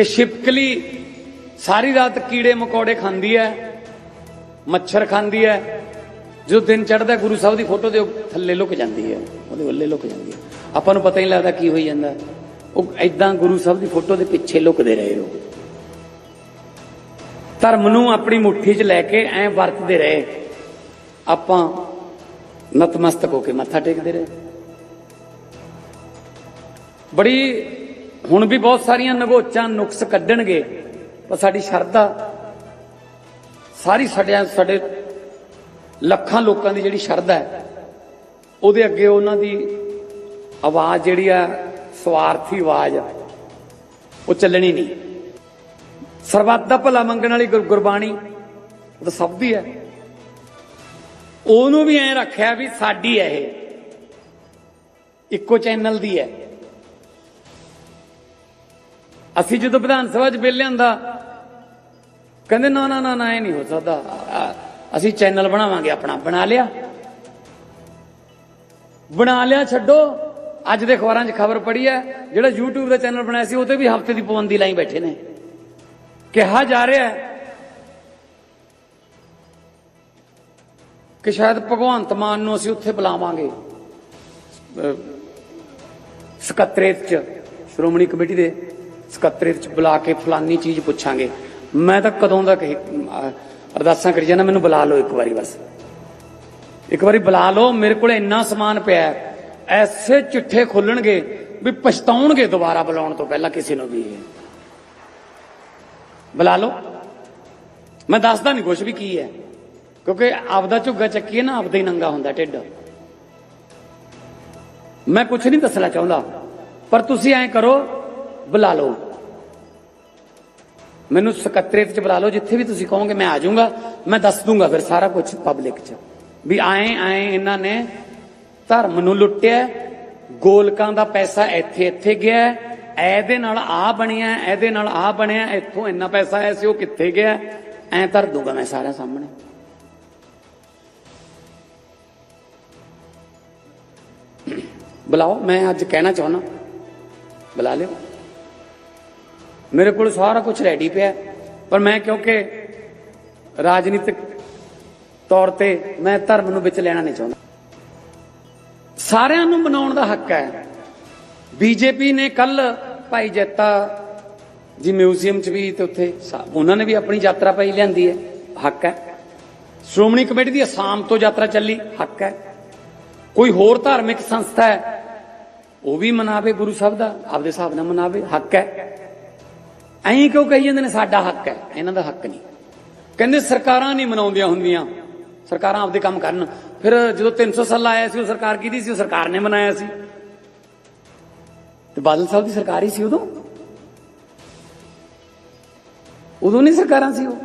ਇਹ ਛਿਪਕਲੀ ਸਾਰੀ ਰਾਤ ਕੀੜੇ ਮਕੌੜੇ ਖਾਂਦੀ ਹੈ, ਮੱਛਰ ਖਾਂਦੀ ਹੈ ਜਦੋਂ ਦਿਨ ਚੜ੍ਹਦਾ ਗੁਰੂ ਸਾਹਿਬ ਦੀ ਫੋਟੋ ਦੇ ਥੱਲੇ ਲੁਕ ਜਾਂਦੀ ਹੈ, ਉਹਦੇ ਵੱਲੇ ਲੁਕ ਜਾਂਦੀ ਹੈ। ਆਪਾਂ ਨੂੰ ਪਤਾ ਹੀ ਨਹੀਂ ਲੱਗਦਾ ਕੀ ਹੋਈ ਜਾਂਦਾ। ਉਹ ਐਦਾਂ ਗੁਰੂ ਸਾਹਿਬ ਦੀ ਫੋਟੋ ਦੇ ਪਿੱਛੇ ਲੁਕਦੇ ਰਹੇ ਉਹ। ਧਰਮ ਨੂੰ ਆਪਣੀ ਮੁੱਠੀ 'ਚ ਲੈ ਕੇ ਐ ਵਰਤਦੇ ਰਹੇ। ਆਪਾਂ ਨਤਮਸਤਕ ਹੋ ਕੇ ਮੱਥਾ ਟੇਕਦੇ ਰਹੇ। ਬੜੀ ਹੁਣ ਵੀ ਬਹੁਤ ਸਾਰੀਆਂ ਨਗੋਚਾਂ ਨੁਕਸ ਕੱਢਣਗੇ ਪਰ ਸਾਡੀ ਸ਼ਰਧਾ ਸਾਰੀ ਸਾਡਿਆਂ ਸਾਡੇ ਲੱਖਾਂ ਲੋਕਾਂ ਦੀ ਜਿਹੜੀ ਸ਼ਰਧਾ ਹੈ ਉਹਦੇ ਅੱਗੇ ਉਹਨਾਂ ਦੀ ਆਵਾਜ਼ ਜਿਹੜੀ ਆ ਸਵਾਰਥੀ ਆਵਾਜ਼ ਆ, ਉਹ ਚੱਲਣੀ ਨਹੀਂ। ਸਰਬੱਤ ਦਾ ਭਲਾ ਮੰਗਣ ਵਾਲੀ ਗੁਰ- ਗੁਰਬਾਣੀ ਉਹ ਤਾਂ ਸਭ ਦੀ ਹੈ। ਉਹਨੂੰ ਵੀ ਐ ਰੱਖਿਆ ਵੀ ਸਾਡੀ ਹੈ ਇਹ। ਇੱਕੋ ਚੈਨਲ ਦੀ ਹੈ। ਅਸੀਂ ਜਦੋਂ ਵਿਧਾਨ ਸਭਾ 'ਚ ਬਿੱਲ ਲਿਆਂਦਾ, ਕਹਿੰਦੇ ਨਾ ਨਾ ਨਾ ਨਾ, ਇਹ ਨਹੀਂ ਹੋ ਸਕਦਾ। ਅਸੀਂ ਚੈਨਲ ਬਣਾਵਾਂਗੇ, ਆਪਣਾ ਬਣਾ ਲਿਆ। ਬਣਾ ਲਿਆ, ਛੱਡੋ। ਅੱਜ ਦੇ ਅਖਬਾਰਾਂ 'ਚ ਖਬਰ ਪੜੀ ਹੈ, ਜਿਹੜਾ YouTube ਦਾ ਚੈਨਲ ਬਣਾਇਆ ਸੀ, ਉਹ ਤੇ ਵੀ ਹਫ਼ਤੇ ਦੀ ਪਾਬੰਦੀ ਲਾਈ ਬੈਠੇ ਨੇ। ਕਿਹਾ ਜਾ ਰਿਹਾ ਹੈ ਕਿ ਸ਼ਾਇਦ ਭਗਵੰਤ ਮਾਨ ਨੂੰ ਅਸੀਂ ਉੱਥੇ ਬੁਲਾਵਾਂਗੇ। ਅਹ, ਸਕੱਤਰੇਤ ਚ, ਸ਼੍ਰੋਮਣੀ ਕਮੇਟੀ ਦੇ। ਸਕੱਤਰੇਤ ਚ ਬੁਲਾ ਕੇ ਫਲਾਨੀ ਚੀਜ਼ ਪੁੱਛਾਂਗੇ। ਮੈਂ ਤਾਂ ਕਦੋਂ ਦਾ ਕਹੀ ਅਰਦਾਸਾਂ ਕਰੀ ਜਾਣਾ ਮੈਨੂੰ ਬੁਲਾ ਲਓ ਇੱਕ ਵਾਰੀ ਬਸ। ਇੱਕ ਵਾਰੀ ਬੁਲਾ ਲਓ, ਮੇਰੇ ਕੋਲ ਇੰਨਾ ਸਮਾਨ ਪਿਆ ਐਸੇ ਚਿੱਠੇ ਖੋਲਣਗੇ ਵੀ ਪਛਤਾਉਣਗੇ ਦੁਬਾਰਾ ਬੁਲਾਉਣ ਤੋਂ ਪਹਿਲਾਂ ਕਿਸੇ ਨੂੰ ਵੀ। ਬੁਲਾ ਲਓ। ਮੈਂ ਦੱਸਦਾ ਨਹੀਂ ਕੁਝ ਵੀ ਕੀ ਹੈ। ਕਿਉਂਕਿ ਆਪਦਾ ਝੁੱਗਾ ਚੱਕੀਏ ਨਾ, ਆਪਦਾ ਹੀ ਨੰਗਾ ਹੁੰਦਾ ਢਿੱਡ। ਮੈਂ ਕੁਝ ਨਹੀਂ ਦੱਸਣਾ ਚਾਹੁੰਦਾ। ਪਰ ਤੁਸੀਂ ਐਂ ਕਰੋ ਬੁਲਾ ਲਓ। ਮੈਨੂੰ ਸਕੱਤਰੇਤ ਚ ਬੁਲਾ ਲਓ, ਜਿੱਥੇ ਵੀ ਤੁਸੀਂ ਕਹੋਗੇ ਮੈਂ ਆ ਜਾਊਂਗਾ, ਮੈਂ ਦੱਸ ਦੂੰਗਾ ਫਿਰ ਸਾਰਾ ਕੁਝ ਪਬਲਿਕ ਚ। ਵੀ ਆਏ ਆਏ ਇਹਨਾਂ ਨੇ, ਧਰਮ ਨੂੰ ਲੁੱਟਿਆ, ਗੋਲਕਾਂ ਦਾ ਪੈਸਾ ਇੱਥੇ ਇੱਥੇ ਗਿਆ, ਇਹਦੇ ਨਾਲ ਆ ਬਣਿਆ, ਇਹਦੇ ਨਾਲ ਆ ਬਣਿਆ, ਇੱਥੋਂ ਇੰਨਾ ਪੈਸਾ ਆਇਆ ਸੀ, ਉਹ ਕਿੱਥੇ ਗਿਆ? ਐਂ ਧਰ ਦੂੰਗਾ ਮੈਂ ਸਾਰਿਆਂ ਸਾਹਮਣੇ। ਬੁਲਾਓ, ਮੈਂ ਅੱਜ ਕਹਿਣਾ ਚਾਹੁੰਦਾ। ਬੁਲਾ ਲਿਓ। ਮੇਰੇ ਕੋਲ ਸਾਰਾ ਕੁਝ ਰੈਡੀ ਪਿਆ ਪਰ ਮੈਂ ਕਿਉਂਕਿ ਰਾਜਨੀਤਿਕ ਤੌਰ ਤੇ ਮੈਂ ਧਰਮ ਨੂੰ ਵਿੱਚ ਲੈਣਾ ਨਹੀਂ ਚਾਹੁੰਦਾ। ਸਾਰਿਆਂ ਨੂੰ ਮਨਾਉਣ ਦਾ ਹੱਕ ਹੈ। ਬੀਜੇਪੀ ਨੇ ਕੱਲ ਭਾਈ ਜੱਤਾ ਜੀ ਮਿਊਜ਼ੀਅਮ 'ਚ ਵੀ ਤੇ ਉੱਥੇ ਉਹਨਾਂ ਨੇ ਵੀ ਆਪਣੀ ਯਾਤਰਾ ਪਾਈ ਲਿਆਂਦੀ ਹੈ। ਹੱਕ ਹੈ। ਸ਼੍ਰੋਮਣੀ ਕਮੇਟੀ ਦੀ ਅਸਾਮ ਤੋਂ ਯਾਤਰਾ ਚੱਲੀ। ਹੱਕ ਹੈ। ਕੋਈ ਹੋਰ ਧਾਰਮਿਕ ਸੰਸਥਾ ਹੈ, ਉਹ ਵੀ ਮਨਾਵੇ ਗੁਰੂ ਸਾਹਿਬ ਦਾ, ਆਪਦੇ ਹਿਸਾਬ ਨਾਲ ਮਨਾਵੇ। ਹੱਕ ਹੈ। ਐਂ ਕਿਉਂ ਕਹੀ ਜਾਂਦੇ ਨੇ, ਸਾਡਾ ਹੱਕ ਹੈ। ਇਹਨਾਂ ਦਾ ਹੱਕ ਨਹੀਂ। ਕਹਿੰਦੇ ਸਰਕਾਰਾਂ ਨਹੀਂ ਮਨਾਉਂਦੀਆਂ ਹੁੰਦੀਆਂ। ਸਰਕਾਰਾਂ ਆਪਦੇ ਕੰਮ ਕਰਨ। ਫਿਰ ਜਦੋਂ 300 ਸਾਲ ਆਇਆ ਸੀ, ਉਹ ਸਰਕਾਰ ਕਿਹਦੀ ਸੀ? ਉਹ ਸਰਕਾਰ ਨੇ ਮਨਾਇਆ ਸੀ। ਤੇ ਬਾਦਲ ਸਾਹਿਬ ਦੀ ਸਰਕਾਰ ਹੀ ਸੀ ਉਦੋਂ? ਉਦੋਂ ਨਹੀਂ ਸਰਕਾਰਾਂ ਸੀ ਉਹ।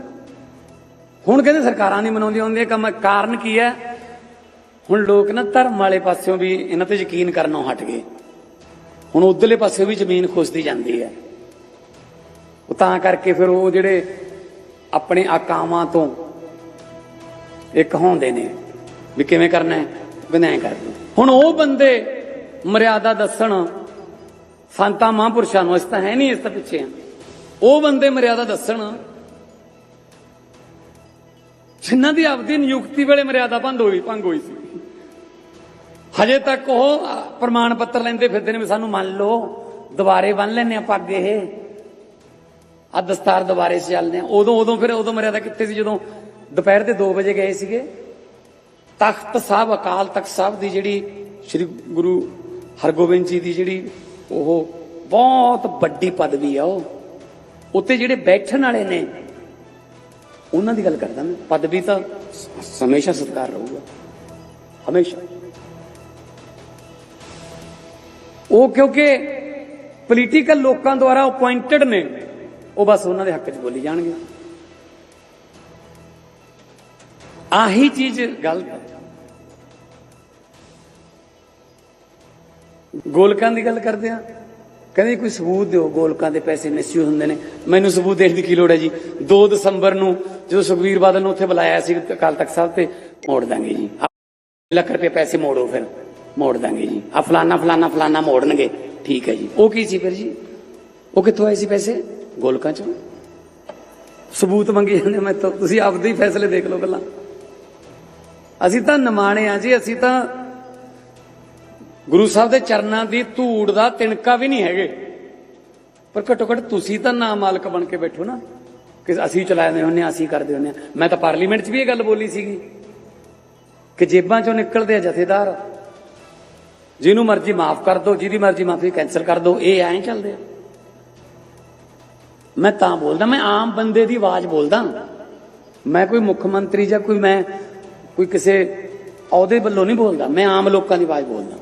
ਹੁਣ ਕਹਿੰਦੇ ਸਰਕਾਰਾਂ ਨਹੀਂ ਮਨਾਉਂਦੀਆਂ ਹੁੰਦੀਆਂ। ਕੰਮ ਕਾਰਨ ਕੀ ਹੈ? ਹੁਣ ਲੋਕ ਨਾ ਧਰਮ ਵਾਲੇ ਪਾਸਿਓਂ ਵੀ ਇਹਨਾਂ ਤੇ ਯਕੀਨ ਕਰਨੋਂ ਹਟ ਗਏ। ਹੁਣ ਉਧਰਲੇ ਪਾਸੇ ਵੀ ਜ਼ਮੀਨ ਖੁਸਦੀ ਜਾਂਦੀ ਹੈ। ਤਾਂ ਕਰਕੇ ਫਿਰ ਉਹ ਜਿਹੜੇ ਆਪਣੇ ਆਕਾਵਾਂ ਤੋਂ ਇਹ ਕਹਾਉਂਦੇ ਨੇ ਵੀ ਕਿਵੇਂ ਕਰਨਾ ਹੈ? ਕਹਿੰਦੇ ਐਂ ਕਰਦੇ ਹੁਣ ਉਹ ਬੰਦੇ ਮਰਿਆਦਾ ਦੱਸਣ, ਸੰਤਾਂ ਮਹਾਂਪੁਰਸ਼ਾਂ ਨੂੰ ਇਸ ਤਾਂ ਹੈ ਨਹੀਂ ਇਸ ਤਾਂ ਪਿੱਛੇ ਆ ਉਹ ਬੰਦੇ ਮਰਿਆਦਾ ਦੱਸਣ, ਜਿਨ੍ਹਾਂ ਦੀ ਆਪਦੀ ਨਿਯੁਕਤੀ ਵੇਲੇ ਮਰਿਆਦਾ ਭੰਗ ਹੋਈ ਭੰਗ ਹੋਈ ਸੀ। ਹਜੇ ਤੱਕ ਉਹ ਪ੍ਰਮਾਣ ਪੱਤਰ ਲੈਂਦੇ ਫਿਰਦੇ ਨੇ ਵੀ ਸਾਨੂੰ ਮੰਨ ਲਓ, ਦੁਬਾਰੇ ਬੰਨ ਲੈਨੇ ਆ ਪੱਗ ਇਹ। ਆ ਦਸਤਾਰ ਦੁਬਾਰੇ ਸੇ ਚੱਲਦੇ ਆ ਉਦੋਂ ਉਦੋਂ ਫਿਰ ਉਦੋਂ ਮਰਿਆਦਾ ਕਿੱਥੇ ਸੀ? ਜਦੋਂ ਦੁਪਹਿਰ ਦੇ 2 ਵਜੇ ਗਏ ਸੀਗੇ, ਤਖਤ ਸਾਹਿਬ, ਅਕਾਲ ਤਖਤ ਸਾਹਿਬ ਦੀ ਜਿਹੜੀ ਸ੍ਰੀ ਗੁਰੂ ਹਰਗੋਬਿੰਦ ਜੀ ਦੀ ਜਿਹੜੀ ਉਹ ਬਹੁਤ ਵੱਡੀ ਪਦਵੀ ਆ ਉਹ। ਉੱਤੇ ਜਿਹੜੇ ਬੈਠਣ ਵਾਲੇ ਨੇ, ਉਹਨਾਂ ਦੀ ਗੱਲ ਕਰਦਾ ਮੈਂ। ਪਦਵੀ ਤਾਂ ਹਮੇਸ਼ਾ ਸਤਿਕਾਰ ਰਹੂਗਾ। ਹਮੇਸ਼ਾ। ਉਹ ਕਿਉਂਕਿ ਪੋਲੀਟੀਕਲ ਲੋਕਾਂ ਦੁਆਰਾ ਅਪਾਇੰਟਡ ਨੇ। ਉਹ ਬਸ ਉਹਨਾਂ ਦੇ ਹੱਕ 'ਚ ਬੋਲੀ ਜਾਣਗੇ। ਆਹੀ ਚੀਜ਼ ਗਲਤ ਹੈ। ਗੋਲਕਾਂ ਦੀ ਗੱਲ ਕਰਦੇ ਆ। ਕਹਿੰਦੇ ਕੋਈ ਸਬੂਤ ਦਿਓ, ਗੋਲਕਾਂ ਦੇ ਪੈਸੇ ਮਿਸਯੂਜ਼ ਹੁੰਦੇ ਨੇ। ਮੈਨੂੰ ਸਬੂਤ ਦੇਣ ਦੀ ਕੀ ਲੋੜ ਹੈ ਜੀ? 2 ਦਸੰਬਰ ਨੂੰ ਜਦੋਂ ਸੁਖਵੀਰ ਬਾਦਲ ਨੂੰ ਉੱਥੇ ਬੁਲਾਇਆ ਸੀ ਅਕਾਲ ਤਖਤ ਸਾਹਿਬ ਤੇ, ਮੋੜ ਦਾਂਗੇ ਜੀ। ਲੱਖ ਰੁਪਏ ਪੈਸੇ ਮੋੜੋ ਫਿਰ, ਮੋੜ ਦਾਂਗੇ ਜੀ। ਆ ਫਲਾਨਾ ਫਲਾਨਾ ਫਲਾਨਾ ਮੋੜਨਗੇ। ਠੀਕ ਹੈ ਜੀ। ਉਹ ਕੀ ਸੀ ਫਿਰ ਜੀ? ਉਹ ਕਿੱਥੋਂ ਆਏ ਸੀ ਪੈਸੇ? ਗੋਲਕਾਂ 'ਚ? ਸਬੂਤ ਮੰਗੀ ਜਾਂਦੇ ਮੈਂ ਤਾਂ ਤੁਸੀਂ ਆਪਦੇ ਹੀ ਫੈਸਲੇ ਦੇਖ ਲਓ ਗੱਲਾਂ ਅਸੀਂ ਤਾਂ ਨਿਮਾਣੇ ਆ ਜੀ, ਅਸੀਂ ਤਾਂ ਗੁਰੂ ਸਾਹਿਬ ਦੇ ਚਰਨਾਂ ਦੀ ਧੂੜ ਦਾ ਤਿਣਕਾ ਵੀ ਨਹੀਂ ਹੈਗੇ। ਪਰ ਘੱਟੋ ਘੱਟ ਤੁਸੀਂ ਤਾਂ ਨਾ ਮਾਲਕ ਬਣ ਕੇ ਬੈਠੋ ਨਾ। ਕਿ ਅਸੀਂ ਚਲਾਉਂਦੇ ਹੁੰਨੇ ਹਾਂ ਅਸੀਂ ਕਰਦੇ ਹੁੰਨੇ ਹਾਂ ਮੈਂ ਤਾਂ ਪਾਰਲੀਮੈਂਟ 'ਚ ਵੀ ਇਹ ਗੱਲ ਬੋਲੀ ਸੀਗੀ ਕਿ ਜੇਬਾਂ 'ਚੋਂ ਨਿਕਲਦੇ ਆ ਜਥੇਦਾਰ। ਜਿਹਨੂੰ ਮਰਜ਼ੀ ਮਾਫ ਕਰ ਦਿਓ ਜਿਹਦੀ ਮਰਜ਼ੀ ਮਾਫੀ ਕੈਨਸਲ ਕਰ ਦਿਓ ਇਹ ਐਂ ਚੱਲਦੇ ਆ। ਮੈਂ ਤਾਂ ਬੋਲਦਾ, ਮੈਂ ਆਮ ਬੰਦੇ ਦੀ ਆਵਾਜ਼ ਬੋਲਦਾ। ਮੈਂ ਕੋਈ ਮੁੱਖ ਮੰਤਰੀ ਜਾਂ ਕੋਈ ਮੈਂ ਕੋਈ ਕਿਸੇ ਅਹੁਦੇ ਵੱਲੋਂ ਨਹੀਂ ਬੋਲਦਾ, ਮੈਂ ਆਮ ਲੋਕਾਂ ਦੀ ਆਵਾਜ਼ ਬੋਲਦਾ।